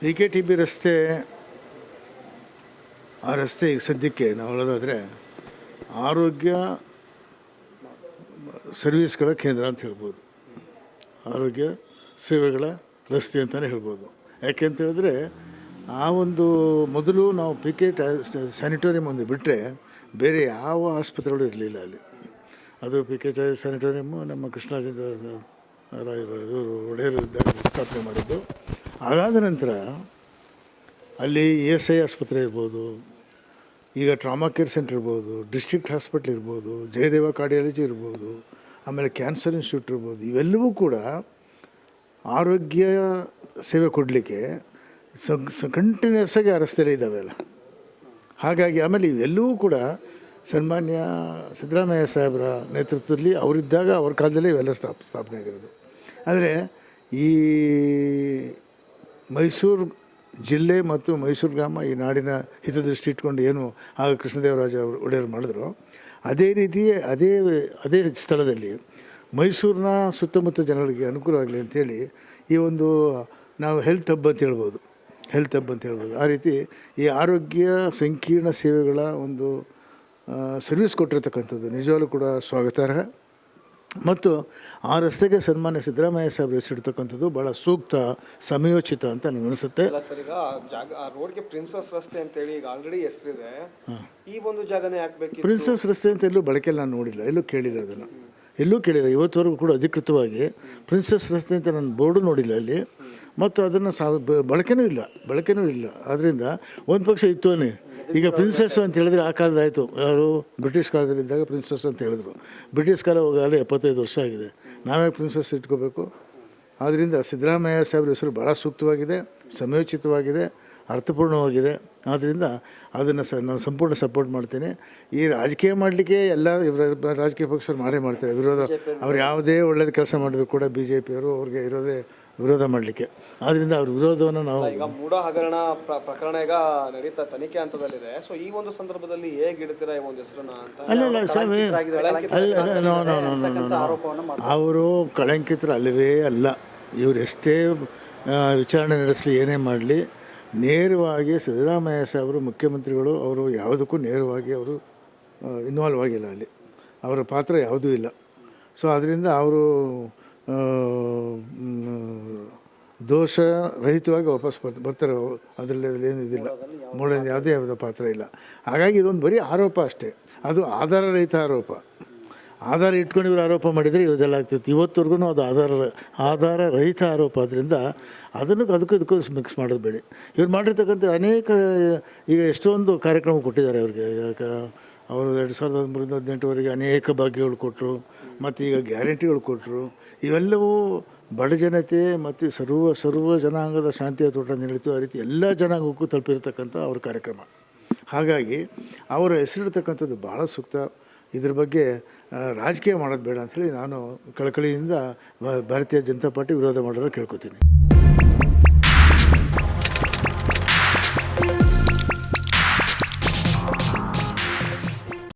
P K T B ರಸ್ತೆ, ಆ ರಸ್ತೆ ಈಗ ಸದ್ಯಕ್ಕೆ ನಾವು ಹೇಳೋದಾದರೆ ಆರೋಗ್ಯ ಸರ್ವಿಸ್ಗಳ ಕೇಂದ್ರ ಅಂತ ಹೇಳ್ಬೋದು. ಆರೋಗ್ಯ ಸೇವೆಗಳ ರಸ್ತೆ ಅಂತಲೇ ಹೇಳ್ಬೋದು. ಯಾಕೆ ಅಂತ ಹೇಳಿದ್ರೆ ಆ ಒಂದು ಮೊದಲು ನಾವು ಪಿ ಕೆ ಸ್ಯಾನಿಟೋರಿಯಂ ಒಂದು ಬಿಟ್ಟರೆ ಬೇರೆ ಯಾವ ಆಸ್ಪತ್ರೆಗಳು ಇರಲಿಲ್ಲ ಅಲ್ಲಿ. ಅದು ಪಿ ಕೆ ಸ್ಯಾನಿಟೋರಿಯಮ್ಮು ನಮ್ಮ ರಾಯರು ಇವರು ಒಡೆಯರು ಸ್ಥಾಪನೆ ಮಾಡಿದ್ದು. ಅದಾದ ನಂತರ ಅಲ್ಲಿ ಇ ಎಸ್ ಐ ಆಸ್ಪತ್ರೆ ಇರ್ಬೋದು, ಈಗ ಟ್ರಾಮಾ ಕೇರ್ ಸೆಂಟರ್ ಇರ್ಬೋದು ಡಿಸ್ಟ್ರಿಕ್ಟ್ ಹಾಸ್ಪಿಟ್ಲ್ ಇರ್ಬೋದು, ಜಯದೇವ ಕಾರ್ಡಿಯಾಲಜಿ ಇರ್ಬೋದು, ಆಮೇಲೆ ಕ್ಯಾನ್ಸರ್ ಇನ್ಸ್ಟಿಟ್ಯೂಟ್ ಇರ್ಬೋದು, ಇವೆಲ್ಲವೂ ಕೂಡ ಆರೋಗ್ಯ ಸೇವೆ ಕೊಡಲಿಕ್ಕೆ ಕಂಟಿನ್ಯೂಸ್ ಆಗಿ ಆ ರಸ್ತೆಯಲ್ಲಿ ಇದ್ದಾವೆಲ್ಲ ಹಾಗಾಗಿ ಆಮೇಲೆ ಇವೆಲ್ಲವೂ ಕೂಡ ಸನ್ಮಾನ್ಯ ಸಿದ್ದರಾಮಯ್ಯ ಸಾಹೇಬರ ನೇತೃತ್ವದಲ್ಲಿ ಅವರಿದ್ದಾಗ ಅವ್ರ ಕಾಲದಲ್ಲೇ ಇವೆಲ್ಲ ಸ್ಥಾಪ ಸ್ಥಾಪನೆ ಆಗಿರೋದು. ಆದರೆ ಈ ಮೈಸೂರು ಜಿಲ್ಲೆ ಮತ್ತು ಮೈಸೂರು ಗ್ರಾಮ ಈ ನಾಡಿನ ಹಿತದೃಷ್ಟಿ ಇಟ್ಕೊಂಡು ಏನು ಆಗ ಕೃಷ್ಣದೇವರಾಜ ಒಡೆಯರು ಮಾಡಿದ್ರು. ಅದೇ ರೀತಿ ಅದೇ ಅದೇ ಸ್ಥಳದಲ್ಲಿ ಮೈಸೂರಿನ ಸುತ್ತಮುತ್ತ ಜನರಿಗೆ ಅನುಕೂಲ ಆಗಲಿ ಅಂಥೇಳಿ ಈ ಒಂದು ನಾವು ಹೆಲ್ತ್ ಹಬ್ ಅಂತ ಹೇಳ್ಬೋದು. ಹೆಲ್ತ್ ಹಬ್ ಅಂತ ಹೇಳ್ಬೋದು. ಆ ರೀತಿ ಈ ಆರೋಗ್ಯ ಸಂಕೀರ್ಣ ಸೇವೆಗಳ ಒಂದು ಸರ್ವಿಸ್ ಕೊಟ್ಟಿರ್ತಕ್ಕಂಥದ್ದು. ನಿಜವಾಗ್ಲೂ ಕೂಡ ಸ್ವಾಗತಾರ್ಹ. ಮತ್ತು ಆ ರಸ್ತೆಗೆ ಸನ್ಮಾನ್ಯ ಸಿದ್ದರಾಮಯ್ಯ ಸಾಹೇಬ್ ಹೆಸರಿಡ್ತಕ್ಕಂಥದ್ದು ಭಾಳ ಸೂಕ್ತ ಸಮಯೋಚಿತ ಅಂತ ನನಗೆ ಅನಿಸುತ್ತೆ. ಸರ್ ಈಗ ಆ ಜಾಗ ಆ ರೋಡ್ಗೆ ಪ್ರಿನ್ಸಸ್ ರಸ್ತೆ ಅಂತೇಳಿ ಈಗ ಆಲ್ರೆಡಿ ಹೆಸರಿದೆ. ಈ ಒಂದು ಜಾಗನೇ ಹಾಕ್ಬೇಕು ಪ್ರಿನ್ಸಸ್ ರಸ್ತೆ ಅಂತ ಎಲ್ಲೂ ಬಳಕೆಯಲ್ಲಿ ನಾನು ನೋಡಿಲ್ಲ ಎಲ್ಲೂ ಕೇಳಿಲ್ಲ ಅದನ್ನು. ಎಲ್ಲೂ ಕೇಳಿಲ್ಲ ಇವತ್ತುವರೆಗೂ ಕೂಡ ಅಧಿಕೃತವಾಗಿ ಪ್ರಿನ್ಸಸ್ ರಸ್ತೆ ಅಂತ ನಾನು ಬೋರ್ಡು ನೋಡಿಲ್ಲ ಅಲ್ಲಿ. ಮತ್ತು ಅದನ್ನು ಸಾ ಬಳಕೆನೂ ಇಲ್ಲ ಬಳಕೆನೂ ಇಲ್ಲ. ಆದ್ದರಿಂದ ಒಂದು ಪಕ್ಷ ಇತ್ತು ಈಗ ಪ್ರಿನ್ಸೆಸ್ ಅಂತ ಹೇಳಿದ್ರೆ ಆ ಕಾಲದ ಆಯಿತು. ಯಾರು? ಬ್ರಿಟಿಷ್ ಕಾಲದಲ್ಲಿದ್ದಾಗ ಪ್ರಿನ್ಸೆಸ್ ಅಂತ ಹೇಳಿದ್ರು. ಬ್ರಿಟಿಷ್ ಕಾಲ ಹೋಗಲೇ ಎಪ್ಪತ್ತೈದು ವರ್ಷ ಆಗಿದೆ. ನಾವೇ ಪ್ರಿನ್ಸೆಸ್ ಇಟ್ಕೋಬೇಕು. ಆದ್ದರಿಂದ ಸಿದ್ದರಾಮಯ್ಯ ಸಾಹೇಬ್ರ ಹೆಸರು ಭಾಳ ಸೂಕ್ತವಾಗಿದೆ ಸಮಯೋಚಿತವಾಗಿದೆ ಅರ್ಥಪೂರ್ಣವಾಗಿದೆ. ಆದ್ದರಿಂದ ಅದನ್ನು ಸ ನಾನು ಸಂಪೂರ್ಣ ಸಪೋರ್ಟ್ ಮಾಡ್ತೀನಿ. ಈ ರಾಜಕೀಯ ಮಾಡಲಿಕ್ಕೆ ಎಲ್ಲ ಇವರ ರಾಜಕೀಯ ಪಕ್ಷರು ಮಾಡೇ ಮಾಡ್ತಾರೆ. ವಿರೋಧ ಅವ್ರು ಯಾವುದೇ ಒಳ್ಳೇದು ಕೆಲಸ ಮಾಡಿದ್ರು ಕೂಡ ಬಿ ಜೆ ಪಿಯವರು ಅವ್ರಿಗೆ ಇರೋದೇ ವಿರೋಧ ಮಾಡಲಿಕ್ಕೆ. ಆದ್ದರಿಂದ ಅವ್ರ ವಿರೋಧವನ್ನು ನಾವು ಈಗ ಮೂಢ ಹಗರಣ ಪ್ರ- ಪ್ರಕರಣ ಈಗ ನಡೀತಾ ತನಿಖೆ ಹಂತದಲ್ಲಿದೆ. ಸೊ ಈ ಒಂದು ಸಂದರ್ಭದಲ್ಲಿ ಹೇಗೆ ಇಡ್ತೀರಾ ಈ ಒಂದು ಹೆಸರನ್ನ ಅಂತ ಅಲ್ಲ ಅಲ್ಲ ಸ್ವಾಮಿ ಅಲ್ಲ ಅವರು ಕಳಂಕಿತರು ಅಲ್ಲವೇ ಅಲ್ಲ. ಇವರು ಎಷ್ಟೇ ವಿಚಾರಣೆ ನಡೆಸಲಿ ಏನೇ ಮಾಡಲಿ ನೇರವಾಗಿ ಸಿದ್ದರಾಮಯ್ಯ ಸಾಹೇಬರು ಮುಖ್ಯಮಂತ್ರಿಗಳು ಅವರು ಯಾವುದಕ್ಕೂ ನೇರವಾಗಿ ಅವರು ಇನ್ವಾಲ್ವ್ ಆಗಿಲ್ಲ ಅಲ್ಲಿ. ಅವರ ಪಾತ್ರ ಯಾವುದೂ ಇಲ್ಲ. ಸೊ ಅದರಿಂದ ಅವರು ದೋಷ ರಹಿತವಾಗಿ ವಾಪಸ್ ಬರ್ತ ಬರ್ತಾರೆ. ಅದರಲ್ಲಿ ಅದರಲ್ಲಿ ಏನು ಮೂಳೆ ಯಾವುದೇ ಯಾವುದೋ ಪಾತ್ರ ಇಲ್ಲ. ಹಾಗಾಗಿ ಇದೊಂದು ಬರೀ ಆರೋಪ ಅಷ್ಟೇ. ಅದು ಆಧಾರ ರಹಿತ ಆರೋಪ. ಆಧಾರ ಇಟ್ಕೊಂಡು ಇವರು ಆರೋಪ ಮಾಡಿದರೆ ಇವದೆಲ್ಲ ಆಗ್ತಿತ್ತು. ಇವತ್ತವರೆಗೂ ಅದು ಆಧಾರ ಆಧಾರ ರಹಿತ ಆರೋಪ. ಆದ್ದರಿಂದ ಅದನ್ನು ಅದಕ್ಕೂ ಇದಕ್ಕೂ ಮಿಕ್ಸ್ ಮಾಡೋದು ಬೇಡಿ. ಇವ್ರು ಮಾಡಿರ್ತಕ್ಕಂಥ ಅನೇಕ, ಈಗ ಎಷ್ಟೊಂದು ಕಾರ್ಯಕ್ರಮ ಕೊಟ್ಟಿದ್ದಾರೆ ಅವ್ರಿಗೆ. ಅವರು ಎರಡು ಸಾವಿರದ ಹದಿಮೂರಿಂದ ಹದಿನೆಂಟುವರೆಗೆ ಅನೇಕ ಭಾಗ್ಯಗಳು ಕೊಟ್ಟರು, ಮತ್ತು ಈಗ ಗ್ಯಾರಂಟಿಗಳು ಕೊಟ್ಟರು. ಇವೆಲ್ಲವೂ ಬಡ ಜನತೆ ಮತ್ತು ಸರ್ವ ಸರ್ವ ಜನಾಂಗದ ಶಾಂತಿಯ ತೋಟ ನೀಡಿತು, ಆ ರೀತಿ ಎಲ್ಲ ಜನಾಂಗಕ್ಕೂ ತಲುಪಿರ್ತಕ್ಕಂಥ ಅವ್ರ ಕಾರ್ಯಕ್ರಮ. ಹಾಗಾಗಿ ಅವರ ಹೆಸರಿಡ್ತಕ್ಕಂಥದ್ದು ಭಾಳ ಸೂಕ್ತ. ಇದ್ರ ಬಗ್ಗೆ ರಾಜಕೀಯ ಮಾಡೋದು ಬೇಡ ಅಂಥೇಳಿ ನಾನು ಕಳಕಳಿಯಿಂದ, ಭಾರತೀಯ ಜನತಾ ಪಾರ್ಟಿ ವಿರೋಧ ಮಾಡೋರು ಕೇಳ್ಕೊತೀನಿ.